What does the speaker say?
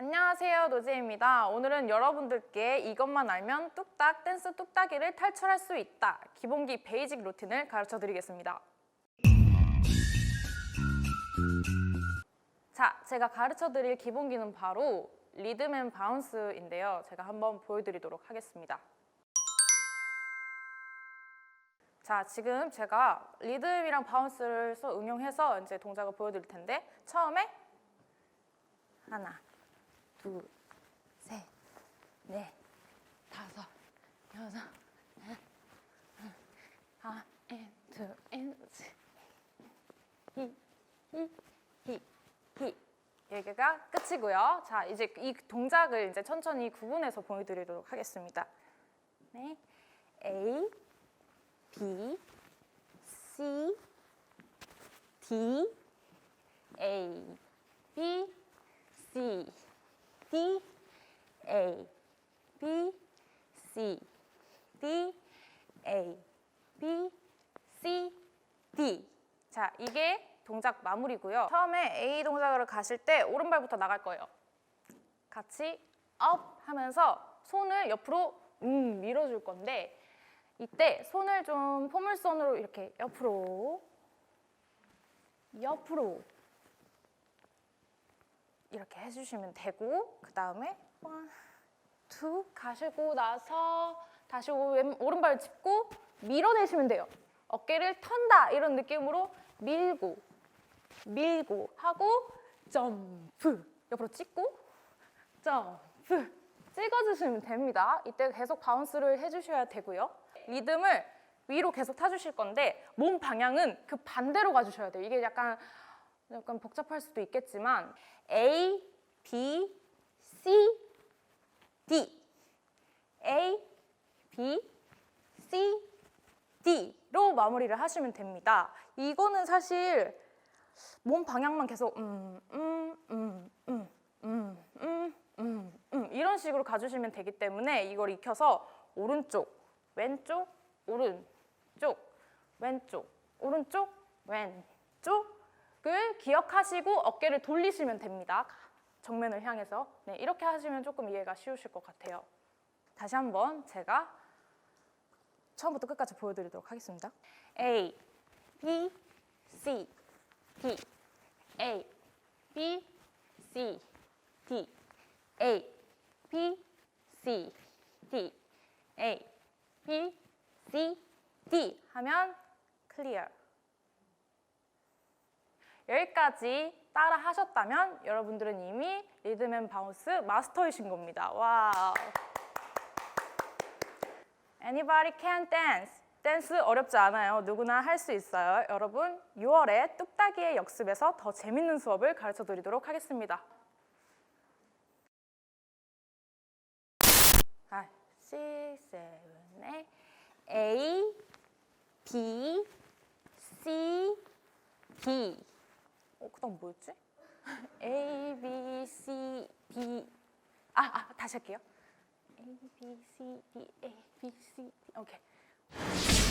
안녕하세요 노지입니다. 오늘은 여러분들께 이것만 알면 뚝딱 댄스 뚝딱이를 탈출할 수 있다 기본기 베이직 루틴을 가르쳐 드리겠습니다. 자, 제가 가르쳐 드릴 기본기는 바로 리듬 앤 바운스인데요. 제가 한번 보여드리도록 하겠습니다. 자, 지금 제가 리듬이랑 바운스를 써 응용해서 이제 동작을 보여드릴 텐데 처음에 하나, 둘, 셋, 넷, 다섯, 여섯, 넷, 아, 앤, 둘, 앤, 셋, 히, 히, 히, 히. 여기가 끝이고요. 자, 이제 이 동작을 이제 천천히 구분해서 보여드리도록 하겠습니다. 네, A, B, C, D, A, B, C, D, A, B, C, D, A, B, C, D. 자, 이게 동작 마무리고요. 처음에 A 동작으로 가실 때 오른발부터 나갈 거예요. 같이 업 하면서 손을 옆으로 음 밀어줄 건데 이때 손을 좀 포물선으로 이렇게 옆으로 옆으로 이렇게 해주시면 되고 그 다음에 원, 투 가시고 나서 다시 오- 왼- 오른발 짚고 밀어내시면 돼요. 어깨를 턴다 이런 느낌으로 밀고 밀고 하고 점프 옆으로 찍고 점프 찍어주시면 됩니다. 이때 계속 바운스를 해주셔야 되고요. 리듬을 위로 계속 타주실 건데 몸 방향은 그 반대로 가주셔야 돼요. 이게 약간 약간 복잡할 수도 있겠지만 A, B, C, D A, B, C, D로 마무리를 하시면 됩니다. 이거는 사실 몸 방향만 계속 음, 음, 음, 음, 음, 음, 음, 음 이런 식으로 가주시면 되기 때문에 이걸 익혀서 오른쪽, 왼쪽, 오른쪽, 왼쪽, 오른쪽, 왼쪽 을 기억하시고 어깨를 돌리시면 됩니다. 정면을 향해서 네, 이렇게 하시면 조금 이해가 쉬우실 것 같아요. 다시 한번 제가 처음부터 끝까지 보여드리도록 하겠습니다. A, B, C, D, A, B, C, D, A, B, C, D, A, B, C, D 하면 클리어. 여기까지 따라 하셨다면 여러분들은 이미 리듬 앤 바운스 마스터이신 겁니다. 와우. Anybody can dance. 댄스 어렵지 않아요. 누구나 할 수 있어요. 여러분, 6월에 뚝딱이의 역습에서 더 재밌는 수업을 가르쳐 드리도록 하겠습니다. 아, 6, 7, 8 A, B, C, D 어, 그 다음 뭐였지? A, B, C, B 아, 아, 다시 할게요. A, B, C, D, A, B, C, D. 오케이